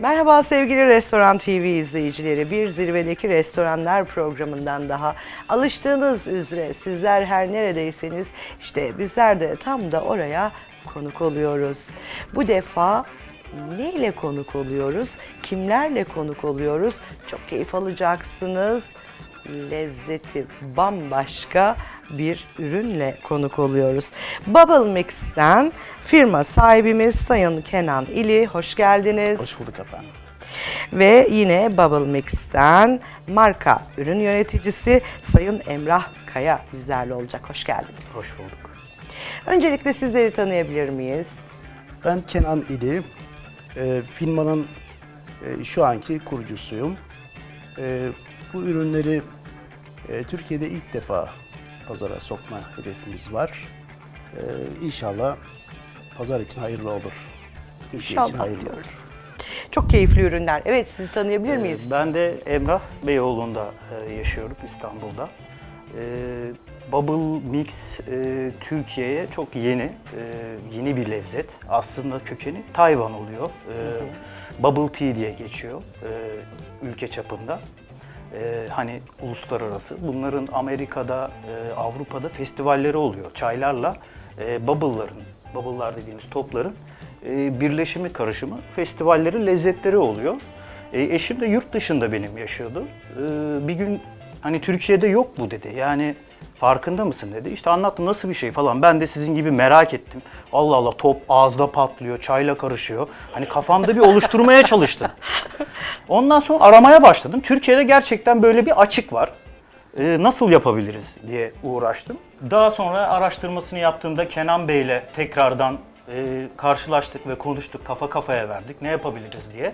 Merhaba sevgili Restoran TV izleyicileri. Bir zirvedeki restoranlar programından daha alıştığınız üzere sizler her neredeyseniz işte bizler de tam da oraya konuk oluyoruz. Bu defa neyle konuk oluyoruz? Kimlerle konuk oluyoruz? Çok keyif alacaksınız. Lezzeti bambaşka bir ürünle konuk oluyoruz. Bubble Mix'ten firma sahibimiz Sayın Kenan İli. Hoş geldiniz. Hoş bulduk efendim. Ve yine Bubble Mix'ten marka ürün yöneticisi Sayın Emrah Kaya bizlerle olacak. Hoş geldiniz. Hoş bulduk. Öncelikle sizleri tanıyabilir miyiz? Ben Kenan İli. Ee, firmanın e, şu anki kurucusuyum. Ee, bu ürünleri e, Türkiye'de ilk defa pazara sokma hedefimiz var. Ee, inşallah pazar için hayırlı olur. Türkiye için İnşallah hayırlı diyoruz. olur. Çok keyifli ürünler. Evet sizi tanıyabilir miyiz? Ben de Emrah Beyoğlu'nda e, yaşıyorum İstanbul'da. E, Bubble Mix e, Türkiye'ye çok yeni, e, yeni bir lezzet. Aslında kökeni Tayvan oluyor. E, Bubble Tea diye geçiyor e, ülke çapında. E, hani uluslararası. Bunların Amerika'da, e, Avrupa'da festivalleri oluyor. Çaylarla e, bubble'ların, bubble'lar dediğimiz topların e, birleşimi, karışımı, festivalleri, lezzetleri oluyor. E, eşim de yurt dışında benim yaşıyordu. E, bir gün hani Türkiye'de yok bu dedi. Yani farkında mısın dedi. İşte anlattım nasıl bir şey falan. Ben de sizin gibi merak ettim. Allah Allah top ağızda patlıyor, çayla karışıyor. Hani kafamda bir oluşturmaya çalıştım. Ondan sonra aramaya başladım. Türkiye'de gerçekten böyle bir açık var. Ee, nasıl yapabiliriz diye uğraştım. Daha sonra araştırmasını yaptığımda Kenan Bey'le tekrardan e, karşılaştık ve konuştuk, kafa kafaya verdik ne yapabiliriz diye.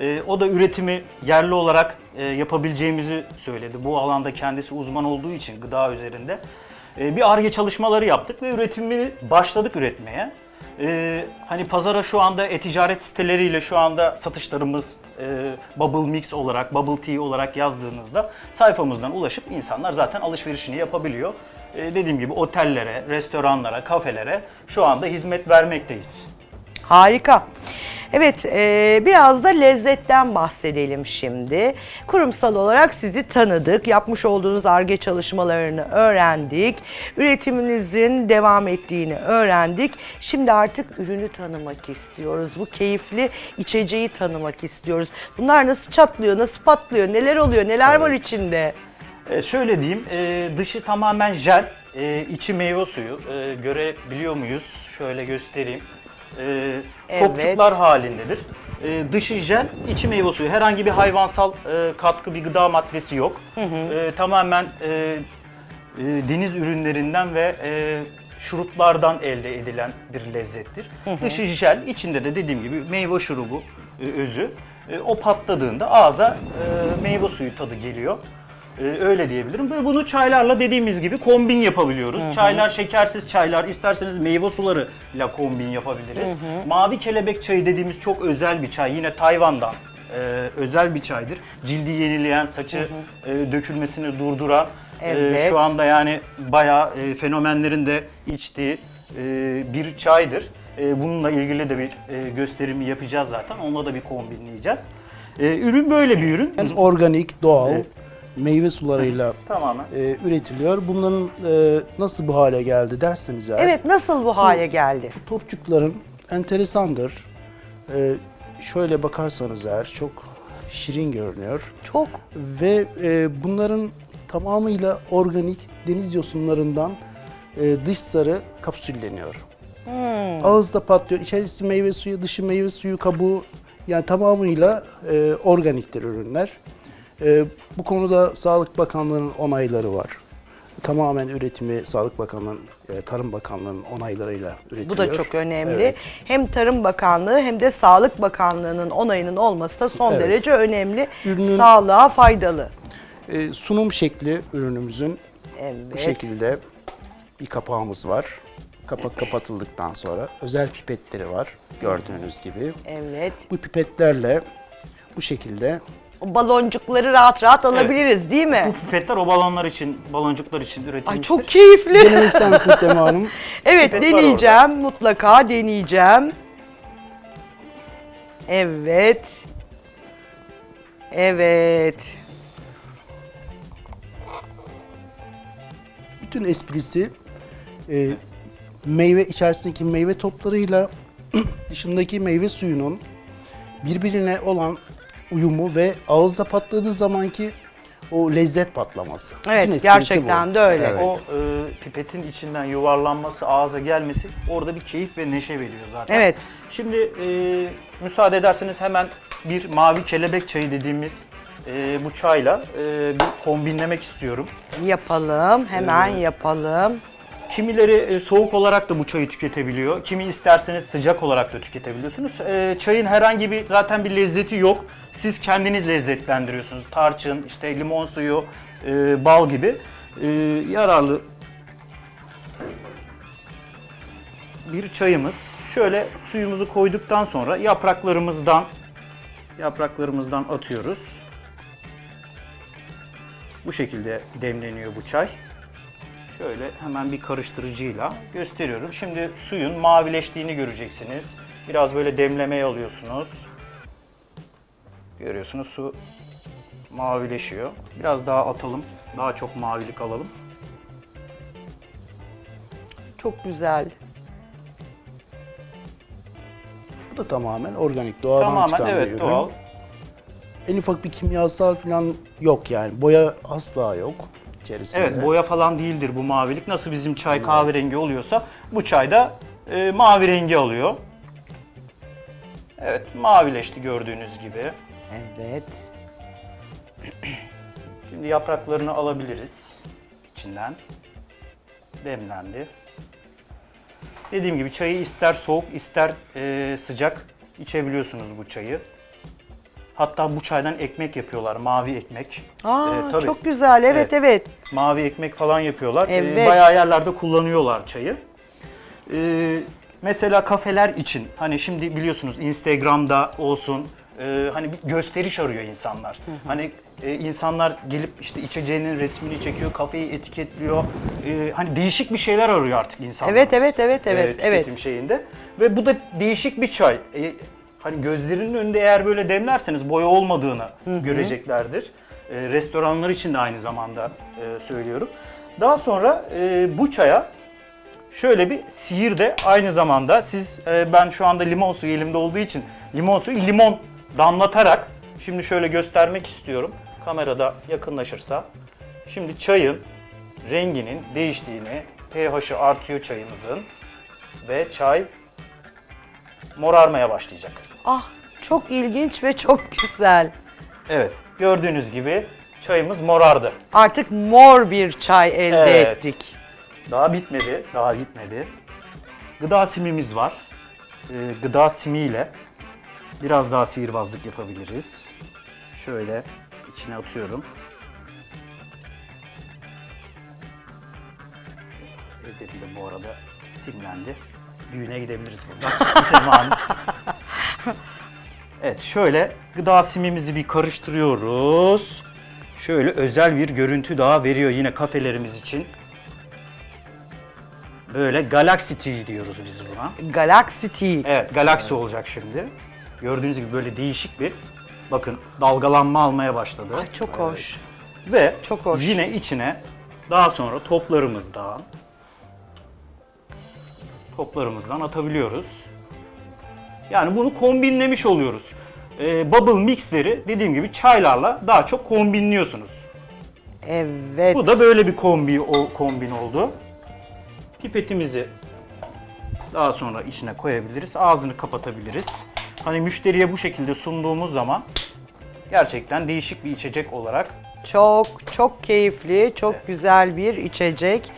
E, o da üretimi yerli olarak e, yapabileceğimizi söyledi. Bu alanda kendisi uzman olduğu için gıda üzerinde. E, bir ARGE çalışmaları yaptık ve üretimini başladık üretmeye. E, hani pazara şu anda e-ticaret siteleriyle şu anda satışlarımız e, Bubble Mix olarak, Bubble Tea olarak yazdığınızda sayfamızdan ulaşıp insanlar zaten alışverişini yapabiliyor. E, dediğim gibi otellere, restoranlara, kafelere şu anda hizmet vermekteyiz. Harika. Evet, e, biraz da lezzetten bahsedelim şimdi. Kurumsal olarak sizi tanıdık, yapmış olduğunuz ARGE çalışmalarını öğrendik, üretiminizin devam ettiğini öğrendik. Şimdi artık ürünü tanımak istiyoruz, bu keyifli içeceği tanımak istiyoruz. Bunlar nasıl çatlıyor, nasıl patlıyor, neler oluyor, neler var içinde? Evet, şöyle diyeyim, e, dışı tamamen jel, e, içi meyve suyu. E, görebiliyor muyuz? Şöyle göstereyim. E. Kopçuklar halindedir. E, dışı jel, içi meyve suyu. Herhangi bir hayvansal e, katkı, bir gıda maddesi yok. E, tamamen e, e, deniz ürünlerinden ve e, şuruplardan elde edilen bir lezzettir. Dışı jel, içinde de dediğim gibi meyve şurubu e, özü. E, o patladığında ağza e, meyve suyu tadı geliyor. Ee, öyle diyebilirim. Ve bunu çaylarla dediğimiz gibi kombin yapabiliyoruz. Çaylar şekersiz çaylar, isterseniz meyve sularıyla kombin yapabiliriz. Mavi kelebek çayı dediğimiz çok özel bir çay. Yine Tayvan'dan e, özel bir çaydır. Cildi yenileyen, saçı e, dökülmesini durduran. e, Evet. şu anda yani bayağı e, fenomenlerin de içtiği e, bir çaydır. E, bununla ilgili de bir e, gösterimi yapacağız zaten. Onunla da bir kombinleyeceğiz. E, ürün böyle bir ürün. Yani organik, doğal meyve sularıyla Tamamen. e, üretiliyor. Bunların e, nasıl bu hale geldi derseniz eğer. Evet, nasıl bu hale geldi? Topçukların enteresandır. Ee, şöyle bakarsanız eğer çok şirin görünüyor. Çok Ve e, bunların tamamıyla organik deniz yosunlarından e, dış sarı kapsülleniyor. Ağızda patlıyor. İçerisi meyve suyu, dışı meyve suyu kabuğu. Yani tamamıyla e, organiktir ürünler. E, bu konuda Sağlık Bakanlığı'nın onayları var. Tamamen üretimi Sağlık Bakanlığı'nın, e, Tarım Bakanlığı'nın onaylarıyla üretiliyor. Bu da çok önemli. Evet. Hem Tarım Bakanlığı hem de Sağlık Bakanlığı'nın onayının olması da son Evet. derece önemli. Ürünün- Sağlığa faydalı. E, sunum şekli ürünümüzün Evet. bu şekilde bir kapağımız var. Kapak kapatıldıktan sonra özel pipetleri var gördüğünüz gibi. Evet. Bu pipetlerle bu şekilde O baloncukları rahat rahat alabiliriz değil mi? Bu pipetler o balonlar için, baloncuklar için üretilmiştir. Ay çok keyifli. denemek ister misin Sema Hanım? evet Pipet var deneyeceğim. Mutlaka deneyeceğim. Evet. Evet. Bütün esprisi e, meyve içerisindeki meyve toplarıyla dışındaki meyve suyunun birbirine olan uyumu ve ağızda patladığı zamanki o lezzet patlaması. Evet, gerçekten bu. de öyle. Evet. O e, pipetin içinden yuvarlanması, ağza gelmesi orada bir keyif ve neşe veriyor zaten. Evet. Şimdi e, müsaade ederseniz hemen bir mavi kelebek çayı dediğimiz e, bu çayla e, bir kombinlemek istiyorum. Yapalım. Hemen yapalım. Kimileri e, soğuk olarak da bu çayı tüketebiliyor. Kimi isterseniz sıcak olarak da tüketebiliyorsunuz. E, çayın herhangi bir zaten bir lezzeti yok. Siz kendiniz lezzetlendiriyorsunuz. Tarçın, işte limon suyu, e, bal gibi yararlı bir çayımız. Şöyle suyumuzu koyduktan sonra yapraklarımızdan yapraklarımızdan atıyoruz. Bu şekilde demleniyor bu çay. Şöyle hemen bir karıştırıcıyla gösteriyorum. Şimdi suyun mavileştiğini göreceksiniz. Biraz böyle demlemeye alıyorsunuz. Görüyorsunuz su mavileşiyor. Biraz daha atalım. Daha çok mavilik alalım. Çok güzel. Bu da tamamen organik, doğadan Tamamen çıkan bir evet ürün. doğal. En ufak bir kimyasal falan yok yani. Boya asla yok içerisinde. Evet boya falan değildir bu mavilik. Nasıl bizim çay kahverengi oluyorsa bu çay da e, mavi rengi alıyor. Evet mavileşti gördüğünüz gibi. Evet. Şimdi yapraklarını alabiliriz içinden. Demlendi. Dediğim gibi çayı ister soğuk ister e, sıcak içebiliyorsunuz bu çayı. Hatta bu çaydan ekmek yapıyorlar, mavi ekmek. Aa, E, tabii. çok güzel. Evet, Evet. evet. Mavi ekmek falan yapıyorlar. E, Evet. bayağı yerlerde kullanıyorlar çayı. E, mesela kafeler için hani şimdi biliyorsunuz Instagram'da olsun e, hani bir gösteriş arıyor insanlar. Hani e, insanlar gelip işte içeceğinin resmini çekiyor, kafeyi etiketliyor. E, hani değişik bir şeyler arıyor artık insanlar. Evet, evet, evet, evet, tüketim evet. şeyinde. Ve bu da değişik bir çay. E, hani gözlerinin önünde eğer böyle demlerseniz boya olmadığını göreceklerdir. E, restoranlar için de aynı zamanda e, söylüyorum. Daha sonra e, bu çaya şöyle bir sihir de aynı zamanda siz e, ben şu anda limon suyu elimde olduğu için limon suyu limon damlatarak şimdi şöyle göstermek istiyorum. Kamerada yakınlaşırsa. Şimdi çayın renginin değiştiğini, pH'i artıyor çayımızın ve çay morarmaya başlayacak. Ah, çok ilginç ve çok güzel. Evet, gördüğünüz gibi çayımız morardı. Artık mor bir çay elde Evet. ettik. Daha bitmedi, daha bitmedi. Gıda simimiz var. Ee, gıda simiyle biraz daha sihirbazlık yapabiliriz. Şöyle içine atıyorum. De bu arada simlendi. Düğüne gidebiliriz buradan. Sema Hanım. Evet şöyle gıda simimizi bir karıştırıyoruz. Şöyle özel bir görüntü daha veriyor yine kafelerimiz için. Böyle Galaxy Tea diyoruz biz buna. Galaxy Tea. Evet Galaxy olacak şimdi. Gördüğünüz gibi böyle değişik bir bakın dalgalanma almaya başladı. Ay, çok hoş. Ve Çok hoş. yine içine daha sonra toplarımızdan toplarımızdan atabiliyoruz. Yani bunu kombinlemiş oluyoruz. Ee, bubble mixleri dediğim gibi çaylarla daha çok kombinliyorsunuz. Evet. Bu da böyle bir kombi o kombin oldu. Pipetimizi daha sonra içine koyabiliriz. Ağzını kapatabiliriz. Hani müşteriye bu şekilde sunduğumuz zaman gerçekten değişik bir içecek olarak Çok çok keyifli, çok güzel bir içecek.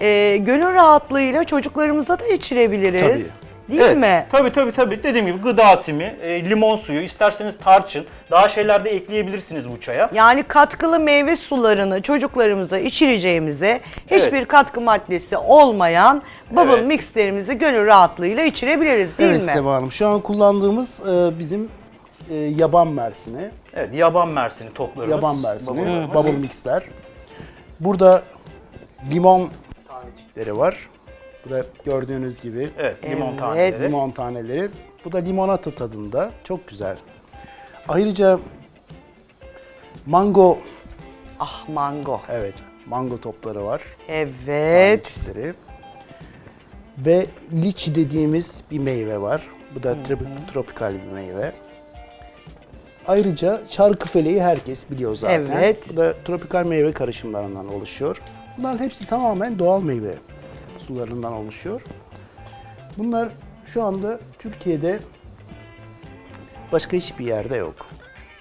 Ee, gönül rahatlığıyla çocuklarımıza da içirebiliriz. Tabii. Değil Evet, mi? Tabii tabii tabii. Dediğim gibi gıda simi, e, limon suyu, isterseniz tarçın, daha şeyler de ekleyebilirsiniz bu çaya. Yani katkılı meyve sularını çocuklarımıza içireceğimize hiçbir katkı maddesi olmayan bubble Evet. mixlerimizi gönül rahatlığıyla içirebiliriz değil evet mi? Sema Hanım. Şu an kullandığımız e, bizim e, yaban mersini. Evet, yaban mersini toplarımız. Yaban mersini, babalarımız. bubble mixler. Burada limon tanecikleri var. Burada gördüğünüz gibi Evet, limon Evet. taneleri. limon taneleri. Bu da limonata tadında. Çok güzel. Ayrıca Mango, Ah mango. evet mango topları var. Evet. tanecikleri. Ve liçi dediğimiz bir meyve var. Bu da tropi- tropikal bir meyve. Ayrıca çarkıfeleği herkes biliyor zaten. Evet. Bu da tropikal meyve karışımlarından oluşuyor. Bunların hepsi tamamen doğal meyve sularından oluşuyor. Bunlar şu anda Türkiye'de başka hiçbir yerde yok.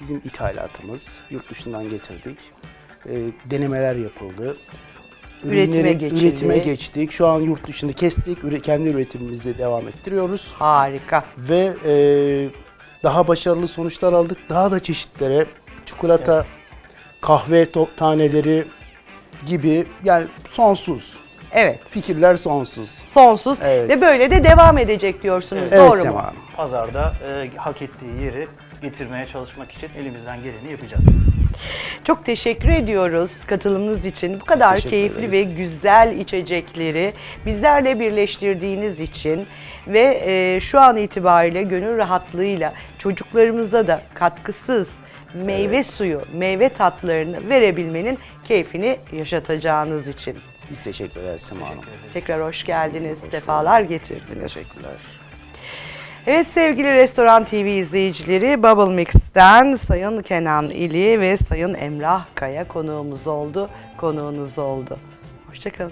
Bizim ithalatımız, yurt dışından getirdik. Ee, denemeler yapıldı. Üretime Ürünleri geçildi. Üretime geçtik. Şu an yurt dışında kestik. kendi üretimimizi devam ettiriyoruz. Harika. Ve e, daha başarılı sonuçlar aldık. Daha da çeşitlere çikolata, kahve to- taneleri gibi yani sonsuz. Evet. Fikirler sonsuz. Sonsuz Evet. ve böyle de devam edecek diyorsunuz. Evet Doğru Sema mu? Hanım. Pazarda e, hak ettiği yeri getirmeye çalışmak için elimizden geleni yapacağız. Çok teşekkür ediyoruz katılımınız için. Bu kadar teşekkür keyifli ve ederiz. güzel içecekleri bizlerle birleştirdiğiniz için ve e, şu an itibariyle gönül rahatlığıyla çocuklarımıza da katkısız meyve suyu, meyve tatlarını verebilmenin keyfini yaşatacağınız için. Biz teşekkür ederiz Sema Hanım. Tekrar hoş geldiniz, sefalar getirdiniz. Teşekkürler. Evet sevgili Restoran TV izleyicileri Bubble Mix'ten Sayın Kenan İli ve Sayın Emrah Kaya konuğumuz oldu, konuğunuz oldu. Hoşçakalın.